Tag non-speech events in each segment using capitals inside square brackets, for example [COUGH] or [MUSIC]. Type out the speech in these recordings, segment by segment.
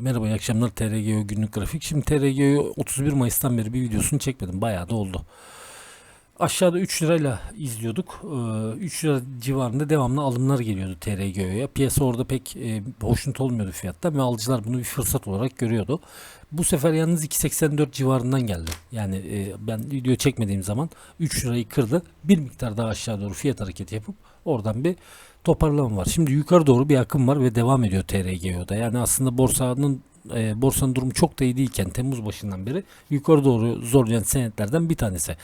Merhaba iyi akşamlar TRGO günlük grafik. Şimdi TRGO 31 Mayıs'tan beri bir videosunu çekmedim. Bayağı da oldu. Aşağıda 3 lirayla izliyorduk. Ee, 3 lira civarında devamlı alımlar geliyordu TRGO'ya. Piyasa orada pek e, hoşnut olmuyordu fiyatta ve alıcılar bunu bir fırsat olarak görüyordu. Bu sefer yalnız 2.84 civarından geldi. Yani e, ben video çekmediğim zaman 3 lirayı kırdı. Bir miktar daha aşağı doğru fiyat hareketi yapıp oradan bir toparlama var. Şimdi yukarı doğru bir akım var ve devam ediyor TRGO'da. Yani aslında borsanın e, borsanın durumu çok da iyi değilken Temmuz başından beri yukarı doğru zorlayan senetlerden bir tanesi.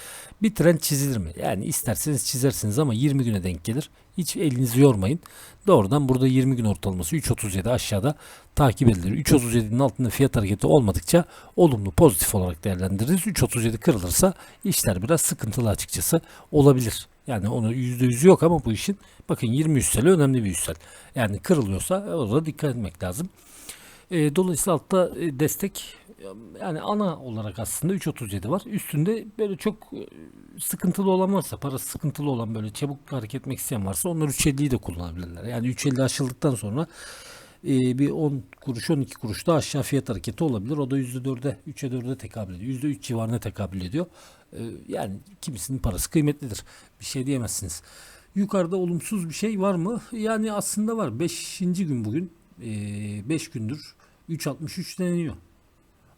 Bir trend çizilir mi? Yani isterseniz çizersiniz ama 20 güne denk gelir. Hiç elinizi yormayın. Doğrudan burada 20 gün ortalaması 3.37 aşağıda takip edilir. 3.37'nin altında fiyat hareketi olmadıkça olumlu pozitif olarak değerlendiririz. 3.37 kırılırsa işler biraz sıkıntılı açıkçası olabilir. Yani onu %100 yok ama bu işin bakın 20 yükseli önemli bir yüksel. Yani kırılıyorsa orada dikkat etmek lazım. E, dolayısıyla altta e, destek yani ana olarak aslında 3.37 var. Üstünde böyle çok e, sıkıntılı olan varsa, parası sıkıntılı olan böyle çabuk hareket etmek isteyen varsa onlar 3.50'yi de kullanabilirler. Yani 3.50 aşıldıktan sonra e, bir 10 kuruş 12 kuruş da aşağı fiyat hareketi olabilir. O da %4'e 3'e 4'e tekabül ediyor. %3 civarına tekabül ediyor. E, yani kimisinin parası kıymetlidir. Bir şey diyemezsiniz. Yukarıda olumsuz bir şey var mı? Yani aslında var. 5. gün bugün. 5 gündür 3.63 deneniyor.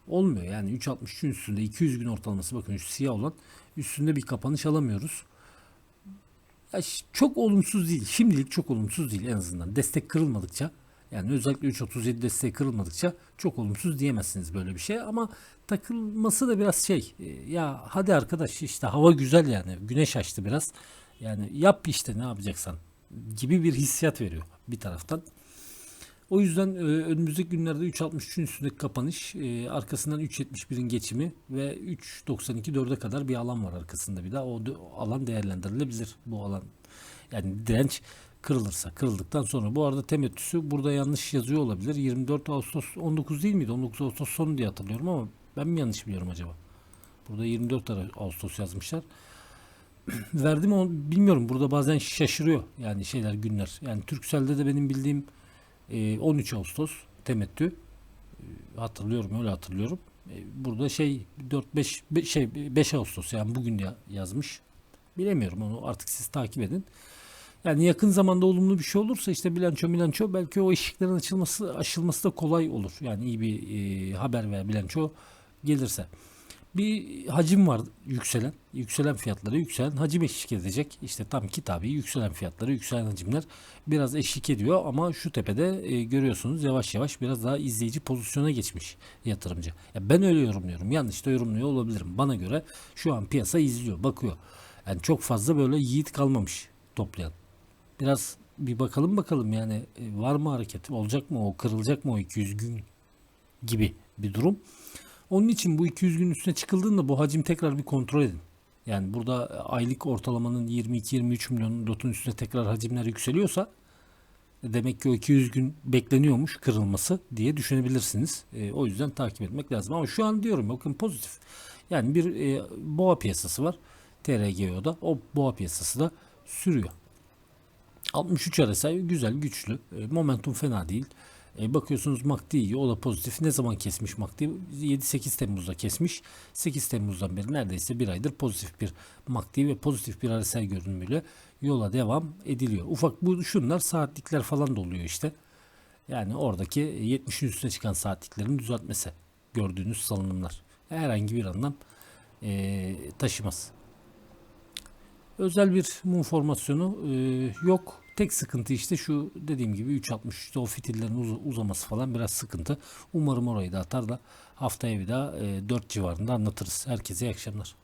Olmuyor yani 3.63'ün üstünde 200 gün ortalaması bakın şu siyah olan üstünde bir kapanış alamıyoruz. Ya çok olumsuz değil. Şimdilik çok olumsuz değil en azından. Destek kırılmadıkça yani özellikle 3.37 destek kırılmadıkça çok olumsuz diyemezsiniz böyle bir şey ama takılması da biraz şey e, ya hadi arkadaş işte hava güzel yani güneş açtı biraz yani yap işte ne yapacaksan gibi bir hissiyat veriyor bir taraftan. O yüzden e, önümüzdeki günlerde 3.63'ün üstündeki kapanış, e, arkasından 3.71'in geçimi ve 3.92 4'e kadar bir alan var arkasında bir daha. O alan değerlendirilebilir bu alan. Yani direnç kırılırsa, kırıldıktan sonra bu arada temettüsü burada yanlış yazıyor olabilir. 24 Ağustos 19 değil miydi? 19 Ağustos sonu diye hatırlıyorum ama ben mi yanlış biliyorum acaba? Burada 24 Ara- Ağustos yazmışlar. [CLEARS THROAT] Verdim onu bilmiyorum. Burada bazen şaşırıyor yani şeyler günler. Yani Turkcell'de de benim bildiğim e, 13 Ağustos temettü hatırlıyorum öyle hatırlıyorum. Burada şey 4 5 şey 5 Ağustos yani bugün ya, yazmış. Bilemiyorum onu artık siz takip edin. Yani yakın zamanda olumlu bir şey olursa işte bilanço bilanço belki o eşiklerin açılması aşılması da kolay olur. Yani iyi bir e, haber veya bilanço gelirse. Bir hacim var yükselen, yükselen fiyatları yükselen hacim eşlik edecek. İşte tam kitabi yükselen fiyatları, yükselen hacimler biraz eşlik ediyor ama şu tepede e, görüyorsunuz yavaş yavaş biraz daha izleyici pozisyona geçmiş yatırımcı. Ya ben öyle yorumluyorum. Yanlış da yorumluyor olabilirim. Bana göre şu an piyasa izliyor, bakıyor. Yani çok fazla böyle yiğit kalmamış toplayan. Biraz bir bakalım bakalım yani e, var mı hareket, olacak mı o, kırılacak mı o 200 gün gibi bir durum. Onun için bu 200 gün üstüne çıkıldığında bu hacim tekrar bir kontrol edin. Yani burada aylık ortalamanın 22-23 milyon lotun üstüne tekrar hacimler yükseliyorsa e, demek ki o 200 gün bekleniyormuş kırılması diye düşünebilirsiniz. E, o yüzden takip etmek lazım. Ama şu an diyorum bakın pozitif. Yani bir e, boğa piyasası var TRGO'da. O boğa piyasası da sürüyor. 63 RSI güzel, güçlü. E, momentum fena değil. E, bakıyorsunuz MACD iyi, o da pozitif. Ne zaman kesmiş MACD? 7-8 Temmuz'da kesmiş. 8 Temmuz'dan beri neredeyse bir aydır pozitif bir MACD ve pozitif bir RSI görünümüyle yola devam ediliyor. Ufak bu şunlar saatlikler falan da oluyor işte. Yani oradaki 70'in üstüne çıkan saatliklerin düzeltmesi. Gördüğünüz salınımlar. Herhangi bir anlam e, taşımaz. Özel bir mum formasyonu e, yok. Tek sıkıntı işte şu dediğim gibi 3.63'te o fitillerin uz- uzaması falan biraz sıkıntı. Umarım orayı da atar da haftaya bir daha e, 4 civarında anlatırız. Herkese iyi akşamlar.